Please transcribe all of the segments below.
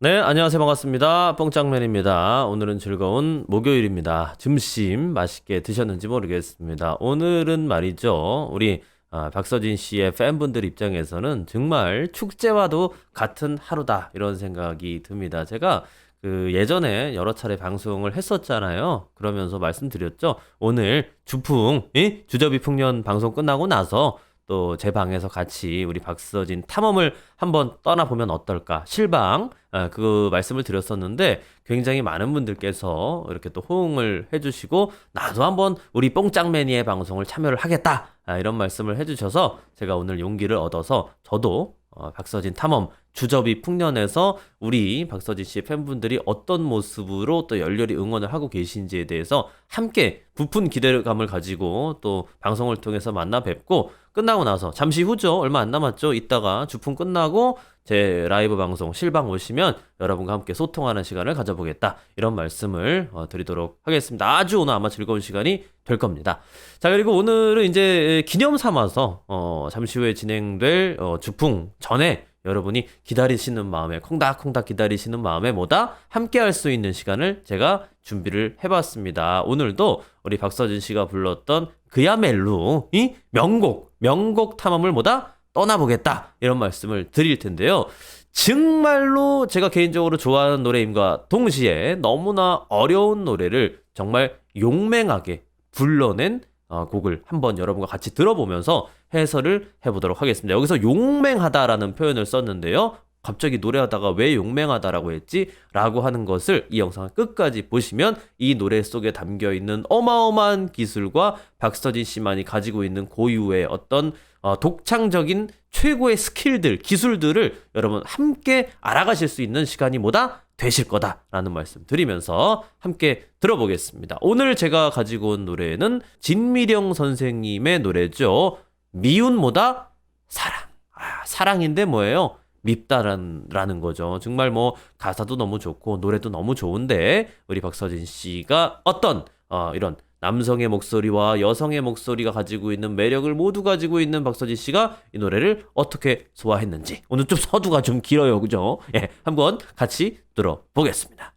네, 안녕하세요. 반갑습니다. 뽕짱맨입니다. 오늘은 즐거운 목요일입니다. 점심 맛있게 드셨는지 모르겠습니다. 오늘은 말이죠. 우리 아, 박서진 씨의 팬분들 입장에서는 정말 축제와도 같은 하루다. 이런 생각이 듭니다. 제가 그 예전에 여러 차례 방송을 했었잖아요. 그러면서 말씀드렸죠. 오늘 주풍, 이? 주저비 풍년 방송 끝나고 나서 또 제 방에서 같이 우리 박서진 탐험을 한번 떠나보면 어떨까? 실방 아, 그 말씀을 드렸었는데 굉장히 많은 분들께서 이렇게 또 호응을 해주시고 나도 한번 우리 뽕짱매니의 방송을 참여를 하겠다 아, 이런 말씀을 해주셔서 제가 오늘 용기를 얻어서 저도 어, 박서진 탐험 주접이 풍년에서 우리 박서진 씨의 팬분들이 어떤 모습으로 또 열렬히 응원을 하고 계신지에 대해서 함께 부푼 기대감을 가지고 또 방송을 통해서 만나 뵙고 끝나고 나서 잠시 후죠. 얼마 안 남았죠. 이따가 주풍 끝나고 제 라이브 방송 실방 오시면 여러분과 함께 소통하는 시간을 가져보겠다. 이런 말씀을 어, 드리도록 하겠습니다. 아주 오늘 아마 즐거운 시간이 될 겁니다. 자, 그리고 오늘은 이제 기념 삼아서 어, 잠시 후에 진행될 어, 주풍 전에 여러분이 기다리시는 마음에 콩닥콩닥 기다리시는 마음에 뭐다 함께 할 수 있는 시간을 제가 준비를 해봤습니다. 오늘도 우리 박서진 씨가 불렀던 그야멜로 이 명곡 명곡 탐험을 뭐다 떠나보겠다 이런 말씀을 드릴 텐데요. 정말로 제가 개인적으로 좋아하는 노래임과 동시에 너무나 어려운 노래를 정말 용맹하게 불러낸 어, 곡을 한번 여러분과 같이 들어보면서 해설을 해보도록 하겠습니다. 여기서 용맹하다라는 표현을 썼는데요. 갑자기 노래하다가 왜 용맹하다라고 했지? 라고 하는 것을 이 영상을 끝까지 보시면 이 노래 속에 담겨 있는 어마어마한 기술과 박서진 씨만이 가지고 있는 고유의 어떤 어, 독창적인 최고의 스킬들, 기술들을 여러분 함께 알아가실 수 있는 시간이 뭐다? 되실 거다라는 말씀 드리면서 함께 들어보겠습니다. 오늘 제가 가지고 온 노래는 진미령 선생님의 노래죠. 미운 뭐다? 사랑. 아, 사랑인데 뭐예요? 밉다라는 거죠. 정말 뭐 가사도 너무 좋고 노래도 너무 좋은데 우리 박서진 씨가 어떤 어, 이런 남성의 목소리와 여성의 목소리가 가지고 있는 매력을 모두 가지고 있는 박서진 씨가 이 노래를 어떻게 소화했는지 오늘 좀 서두가 좀 길어요, 그죠? 예, 한번 같이 들어보겠습니다.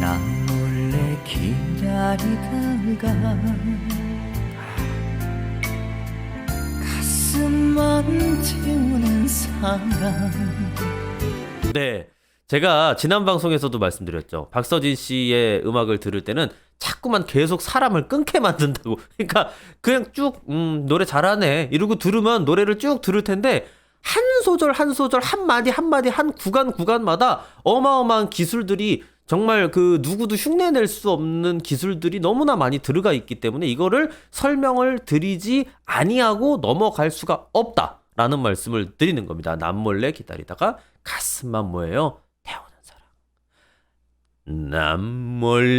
나 몰래 기다리다가 가슴만 태우는 사랑 네. 제가 지난 방송에서도 말씀드렸죠. 박서진 씨의 음악을 들을 때는 자꾸만 계속 사람을 끊게 만든다고. 그러니까 그냥 쭉, 음, 노래 잘하네. 이러고 들으면 노래를 쭉 들을 텐데 한 소절 한 소절 한 마디 한 마디 한 구간 구간마다 어마어마한 기술들이 정말 그 누구도 흉내낼 수 없는 기술들이 너무나 많이 들어가 있기 때문에 이거를 설명을 드리지 아니하고 넘어갈 수가 없다라는 말씀을 드리는 겁니다. 남몰래 기다리다가 가슴만 뭐예요? 사람.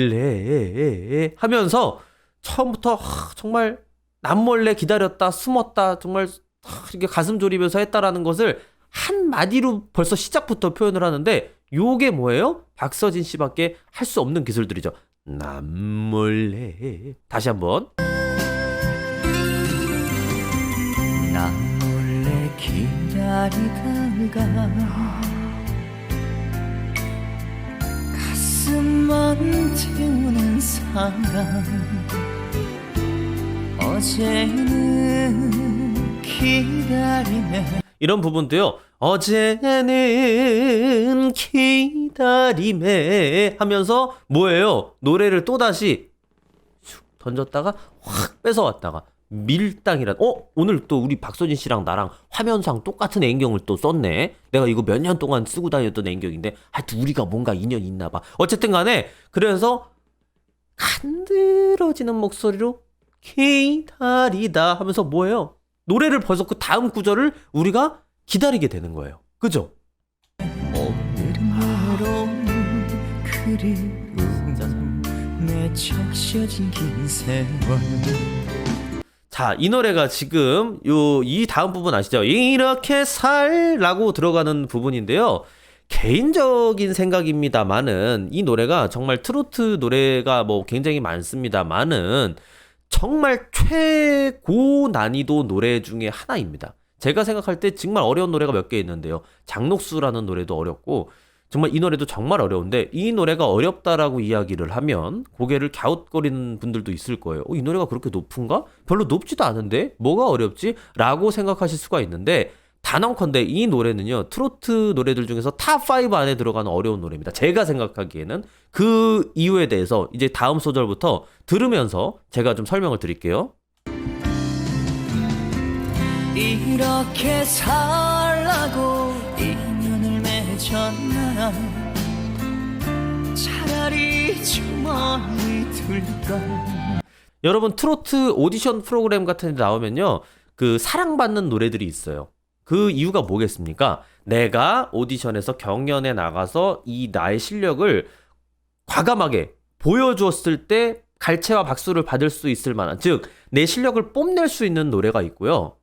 남몰래 하면서 처음부터 하, 정말 남 몰래 기다렸다 숨었다 정말 하, 이렇게 가슴 졸이면서 했다라는 것을 한 마디로 벌써 시작부터 표현을 하는데 요게 뭐예요? 박서진 씨밖에 할 수 없는 기술들이죠. 남 몰래 다시 한번 나 몰래 기다리다가 가슴만 태우는 사랑 어제는 기다림에 이런 부분도요. 어제는 기다림에 하면서 뭐예요? 노래를 또 다시 슉 던졌다가 확 뺏어왔다가 밀당이란 어? 오늘 또 우리 박서진 씨랑 나랑 화면상 똑같은 앵경을 또 썼네. 내가 이거 몇 년 동안 쓰고 다녔던 앵경인데 하여튼 우리가 뭔가 인연이 있나 봐. 어쨌든 간에 그래서 간드러지는 목소리로 기다리다 하면서 뭐예요? 노래를 벌써 그 다음 구절을 우리가 기다리게 되는 거예요. 그죠? 그리움 내 적셔진 긴 세월 자, 이 노래가 지금 요 이 다음 부분 아시죠? 이렇게 살라고 들어가는 부분인데요. 개인적인 생각입니다만은 이 노래가 정말 트로트 노래가 뭐 굉장히 많습니다만은 정말 최고 난이도 노래 중에 하나입니다. 제가 생각할 때 정말 어려운 노래가 몇 개 있는데요. 장녹수라는 노래도 어렵고 정말 이 노래도 정말 어려운데 이 노래가 어렵다라고 이야기를 하면 고개를 갸웃거리는 분들도 있을 거예요. 어, 이 노래가 그렇게 높은가? 별로 높지도 않은데 뭐가 어렵지? 라고 생각하실 수가 있는데 단언컨대 이 노래는요 트로트 노래들 중에서 탑5 안에 들어가는 어려운 노래입니다. 제가 생각하기에는 그 이유에 대해서 이제 다음 소절부터 들으면서 제가 좀 설명을 드릴게요. 이렇게 살라고 인연을 맺었 나 차라리 저 멀리 둘걸 여러분 트로트 오디션 프로그램 같은 데 나오면요. 그 사랑받는 노래들이 있어요. 그 이유가 뭐겠습니까? 내가 오디션에서 경연에 나가서 이 나의 실력을 과감하게 보여주었을 때 갈채와 박수를 받을 수 있을 만한 즉 내 실력을 뽐낼 수 있는 노래가 있고요.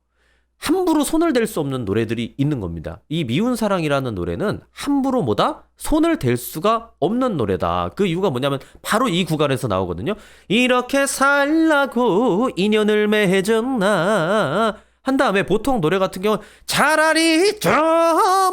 함부로 손을 댈 수 없는 노래들이 있는 겁니다. 이 미운 사랑이라는 노래는 함부로 뭐다? 손을 댈 수가 없는 노래다. 그 이유가 뭐냐면 바로 이 구간에서 나오거든요. 이렇게 살라고 인연을 맺었나 한 다음에 보통 노래 같은 경우는 차라리 저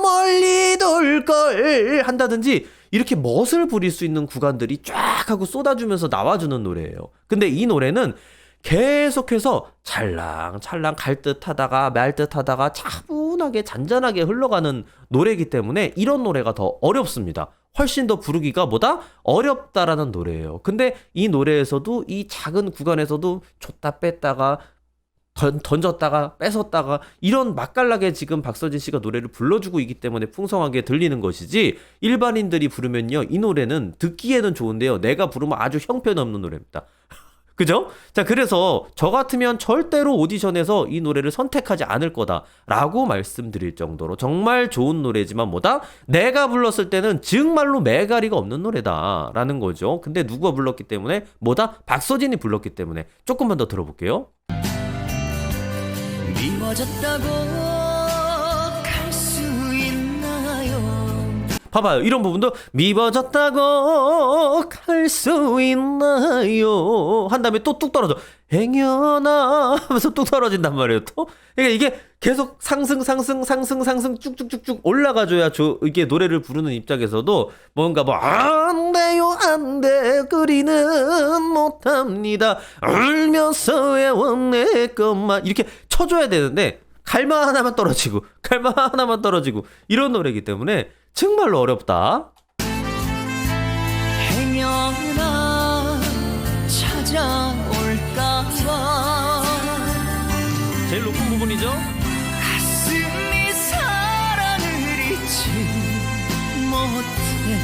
멀리 돌 걸 한다든지 이렇게 멋을 부릴 수 있는 구간들이 쫙 하고 쏟아주면서 나와주는 노래예요. 근데 이 노래는 계속해서 찰랑찰랑 갈 듯 하다가 말 듯 하다가 차분하게 잔잔하게 흘러가는 노래이기 때문에 이런 노래가 더 어렵습니다. 훨씬 더 부르기가 뭐다? 어렵다라는 노래예요. 근데 이 노래에서도 이 작은 구간에서도 줬다 뺐다가 던, 던졌다가 뺏었다가 이런 맛깔나게 지금 박서진 씨가 노래를 불러주고 있기 때문에 풍성하게 들리는 것이지 일반인들이 부르면요 이 노래는 듣기에는 좋은데요 내가 부르면 아주 형편없는 노래입니다. 그죠? 자, 그래서 저 같으면 절대로 오디션에서 이 노래를 선택하지 않을 거다라고 말씀드릴 정도로 정말 좋은 노래지만 뭐다? 내가 불렀을 때는 정말로 매가리가 없는 노래다라는 거죠. 근데 누가 불렀기 때문에 뭐다? 박서진이 불렀기 때문에 조금만 더 들어볼게요. 미워졌다고 봐봐요. 이런 부분도 미워졌다고 갈수 있나요? 한 다음에 또 뚝 떨어져. 행여나 하면서 뚝 떨어진단 말이에요. 또 그러니까 이게 계속 상승 상승 상승 상승 쭉쭉쭉쭉 올라가줘야 저 이게 노래를 부르는 입장에서도 뭔가 뭐 안 돼요 안 돼 그리는 못합니다 울면서 애원내 것만 이렇게 쳐줘야 되는데 갈마 하나만 떨어지고 갈마 하나만 떨어지고 이런 노래이기 때문에 정말로 어렵다. 제일 높은 부분이죠. 가슴이 사랑을 잊지 못해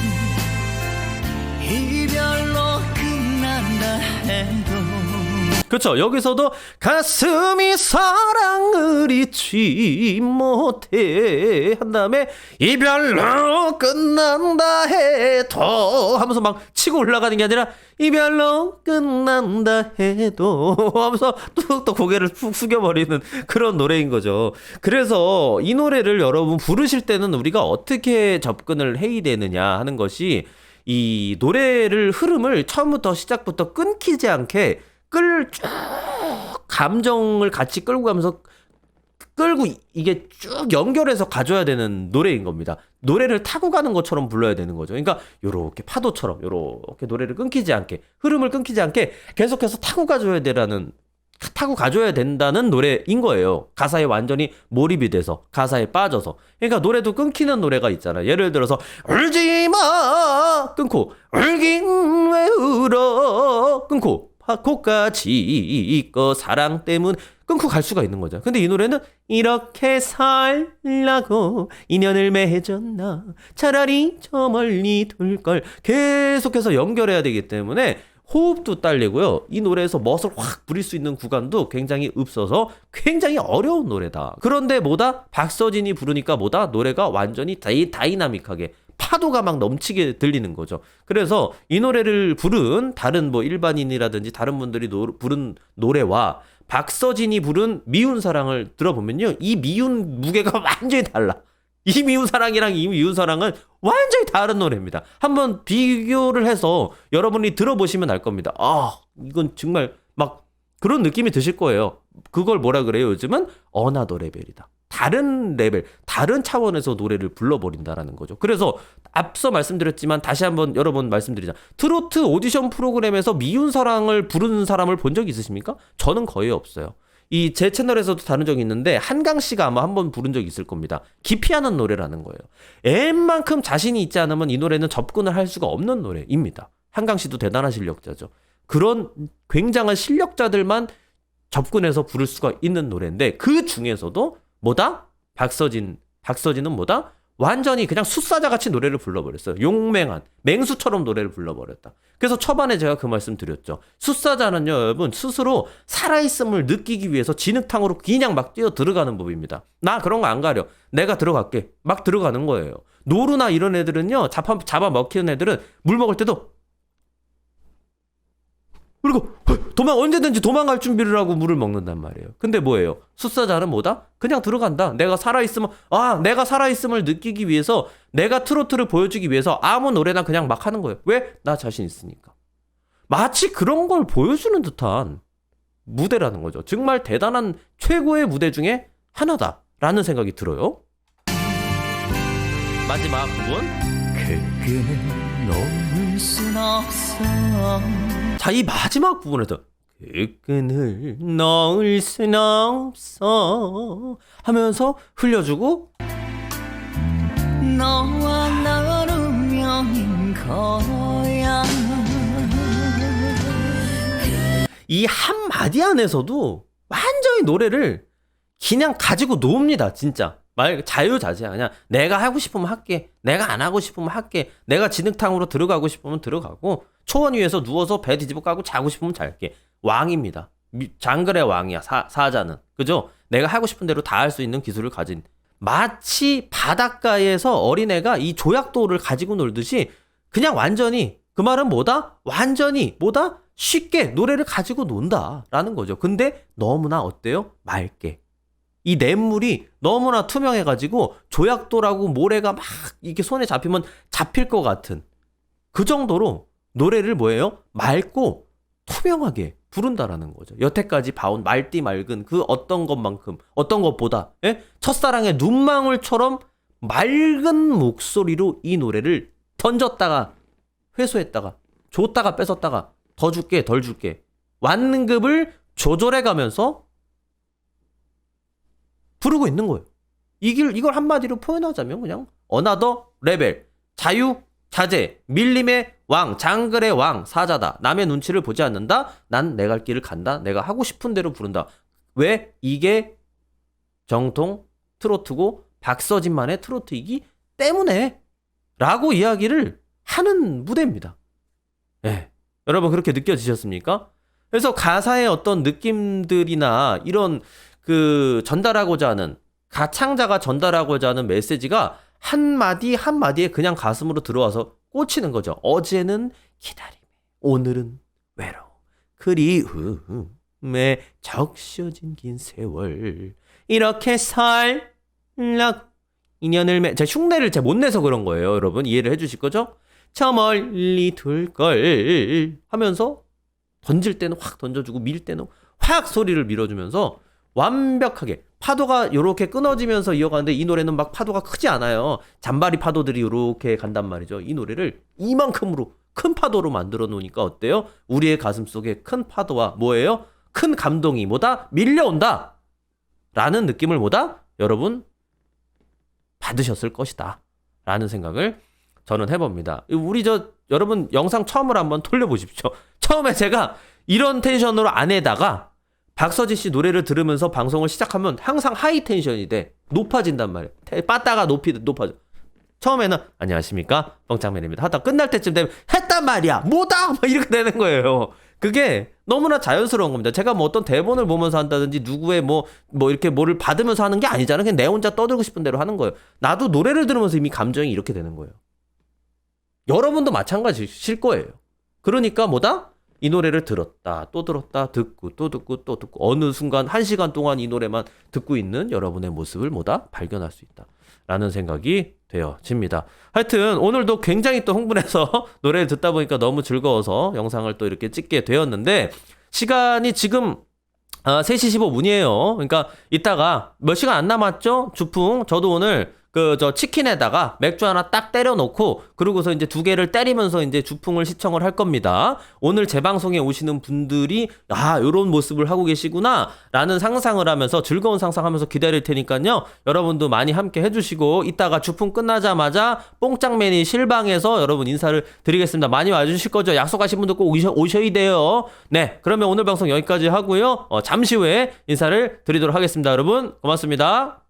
이별로 끝난다 해도 그렇죠. 여기서도 가슴이 사랑을 잊지 못해 한 다음에 이별로 끝난다 해도 하면서 막 치고 올라가는 게 아니라 이별로 끝난다 해도 하면서 뚝뚝 고개를 푹 숙여버리는 그런 노래인 거죠. 그래서 이 노래를 여러분 부르실 때는 우리가 어떻게 접근을 해야 되느냐 하는 것이 이 노래를 흐름을 처음부터 시작부터 끊기지 않게 끌 쭉 감정을 같이 끌고 가면서 끌고 이- 이게 쭉 연결해서 가져야 되는 노래인 겁니다. 노래를 타고 가는 것처럼 불러야 되는 거죠. 그러니까 요렇게 파도처럼 요렇게 노래를 끊기지 않게 흐름을 끊기지 않게 계속해서 타고 가줘야 되라는 타고 가줘야 된다는 노래인 거예요. 가사에 완전히 몰입이 돼서 가사에 빠져서. 그러니까 노래도 끊기는 노래가 있잖아요. 예를 들어서 울지 마 끊고 울긴 왜 울어 끊고 코까지 이거 사랑 때문 끊고 갈 수가 있는 거죠. 근데 이 노래는 이렇게 살라고 인연을 맺었나 차라리 저 멀리 둘 걸 계속해서 연결해야 되기 때문에 호흡도 딸리고요. 이 노래에서 멋을 확 부릴 수 있는 구간도 굉장히 없어서 굉장히 어려운 노래다. 그런데 뭐다? 박서진이 부르니까 뭐다? 노래가 완전히 다이, 다이나믹하게 파도가 막 넘치게 들리는 거죠. 그래서 이 노래를 부른 다른 뭐 일반인이라든지 다른 분들이 노, 부른 노래와 박서진이 부른 미운 사랑을 들어보면요. 이 미운 무게가 완전히 달라. 이 미운 사랑이랑 이 미운 사랑은 완전히 다른 노래입니다. 한번 비교를 해서 여러분이 들어보시면 알 겁니다. 아, 이건 정말 막 그런 느낌이 드실 거예요. 그걸 뭐라 그래요? 요즘은 어나더 레벨이다. 다른 레벨, 다른 차원에서 노래를 불러버린다라는 거죠. 그래서 앞서 말씀드렸지만 다시 한번 여러 번 말씀드리자. 트로트 오디션 프로그램에서 미운 사랑을 부르는 사람을 본 적 있으십니까? 저는 거의 없어요. 이 제 채널에서도 다룬 적이 있는데 한강 씨가 아마 한번 부른 적이 있을 겁니다. 기피하는 노래라는 거예요. 웬만큼 자신이 있지 않으면 이 노래는 접근을 할 수가 없는 노래입니다. 한강 씨도 대단한 실력자죠. 그런 굉장한 실력자들만 접근해서 부를 수가 있는 노래인데 그 중에서도 뭐다? 박서진. 박서진은 뭐다? 완전히 그냥 숫사자 같이 노래를 불러버렸어요. 용맹한 맹수처럼 노래를 불러버렸다. 그래서 초반에 제가 그 말씀 드렸죠. 숫사자는요, 여러분 스스로 살아있음을 느끼기 위해서 진흙탕으로 그냥 막 뛰어 들어가는 법입니다. 나 그런 거 안 가려. 내가 들어갈게. 막 들어가는 거예요. 노루나 이런 애들은요, 잡아 잡아 먹히는 애들은 물 먹을 때도 그리고 도망 언제든지 도망갈 준비를 하고 물을 먹는단 말이에요. 근데 뭐예요? 숫사자는 뭐다? 그냥 들어간다. 내가 살아 있으면 아, 내가 살아 있음을 느끼기 위해서 내가 트로트를 보여주기 위해서 아무 노래나 그냥 막 하는 거예요. 왜? 나 자신 있으니까. 마치 그런 걸 보여주는 듯한 무대라는 거죠. 정말 대단한 최고의 무대 중에 하나다라는 생각이 들어요. 마지막 부분. 그 놓을 순 없어 자, 이 마지막 부분에서 그 끈을 넣을 순 없어 하면서 흘려주고 너와 난 운명인 거야 이 한마디 안에서도 완전히 노래를 그냥 가지고 놉니다, 진짜. 말 자유자재야. 그냥 내가 하고 싶으면 할게. 내가 안 하고 싶으면 할게. 내가 진흙탕으로 들어가고 싶으면 들어가고 초원 위에서 누워서 배 뒤집어 까고 자고 싶으면 잘게. 왕입니다. 미- 장글의 왕이야. 사, 사자는. 그죠? 내가 하고 싶은 대로 다 할 수 있는 기술을 가진 마치 바닷가에서 어린애가 이 조약돌을 가지고 놀듯이 그냥 완전히 그 말은 뭐다? 완전히 뭐다? 쉽게 노래를 가지고 논다라는 거죠. 근데 너무나 어때요? 맑게. 이 냇물이 너무나 투명해가지고 조약돌하고 모래가 막 이렇게 손에 잡히면 잡힐 것 같은 그 정도로 노래를 뭐예요? 맑고 투명하게 부른다라는 거죠. 여태까지 봐온 맑디 맑은 그 어떤 것만큼 어떤 것보다 예? 첫사랑의 눈망울처럼 맑은 목소리로 이 노래를 던졌다가 회수했다가 줬다가 뺏었다가 더 줄게 덜 줄게 완급을 조절해 가면서 부르고 있는 거예요. 이길 이걸 한마디로 표현하자면 그냥 어나더 레벨 자유 자재 밀림의 왕 장글의 왕 사자다 남의 눈치를 보지 않는다 난 내 갈 길을 간다 내가 하고 싶은 대로 부른다 왜 이게 정통 트로트고 박서진만의 트로트이기 때문에 라고 이야기를 하는 무대입니다. 예. 여러분 그렇게 느껴지셨습니까? 그래서 가사의 어떤 느낌들이나 이런 그 전달하고자 하는 가창자가 전달하고자 하는 메시지가 한 마디 한 마디에 그냥 가슴으로 들어와서 꽂히는 거죠. 어제는 기다림, 오늘은 외로움, 그리움에 적셔진 긴 세월 이렇게 살라고 인연을 맺... 제가 흉내를 잘못 내서 그런 거예요, 여러분. 이해를 해주실 거죠? 저 멀리 둘 걸 하면서 던질 때는 확 던져주고 밀 때는 확 소리를 밀어주면서 완벽하게 파도가 요렇게 끊어지면서 이어가는데 이 노래는 막 파도가 크지 않아요. 잔바리 파도들이 요렇게 간단 말이죠. 이 노래를 이만큼으로 큰 파도로 만들어 놓으니까 어때요? 우리의 가슴 속에 큰 파도와 뭐예요? 큰 감동이 뭐다? 밀려온다. 라는 느낌을 뭐다? 여러분 받으셨을 것이다. 라는 생각을 저는 해봅니다. 우리 저 여러분 영상 처음으로 한번 돌려보십시오. 처음에 제가 이런 텐션으로 안에다가 박서진 씨 노래를 들으면서 방송을 시작하면 항상 하이 텐션이 돼. 높아진단. 테- 빠따가 높이, 높아져. 처음에는 안녕하십니까? 뻥창맨입니다. 하다 끝날 때쯤 되면 했단 말이야. 뭐다? 막 이렇게 되는 거예요. 그게 너무나 자연스러운 겁니다. 제가 뭐 어떤 대본을 보면서 한다든지 누구의 뭐, 뭐 이렇게 뭐를 받으면서 하는 게 아니잖아요. 그냥 내 혼자 떠들고 싶은 대로 하는 거예요. 나도 노래를 들으면서 이미 감정이 이렇게 되는 거예요. 여러분도 마찬가지실 거예요. 그러니까 뭐다? 이 노래를 들었다, 또 들었다, 듣고, 또 듣고, 또 듣고, 어느 순간, 한 시간 동안 이 노래만 듣고 있는 여러분의 모습을 뭐다? 발견할 수 있다. 라는 생각이 되어집니다. 하여튼, 오늘도 굉장히 또 흥분해서 노래를 듣다 보니까 너무 즐거워서 영상을 또 이렇게 찍게 되었는데, 시간이 지금 아, 3시 15분이에요. 그러니까 이따가 몇 시간 안 남았죠? 주풍. 저도 오늘 그 저 치킨에다가 맥주 하나 딱 때려 놓고 그러고서 이제 두 개를 때리면서 이제 주풍을 시청을 할 겁니다. 오늘 재방송에 오시는 분들이 아, 요런 모습을 하고 계시구나라는 상상을 하면서 즐거운 상상하면서 기다릴 테니까요. 여러분도 많이 함께 해 주시고 이따가 주풍 끝나자마자 뽕짱맨이 실방에서 여러분 인사를 드리겠습니다. 많이 와 주실 거죠? 약속하신 분들 꼭 오셔, 오셔야 돼요. 네. 그러면 오늘 방송 여기까지 하고요. 어, 잠시 후에 인사를 드리도록 하겠습니다. 여러분 고맙습니다.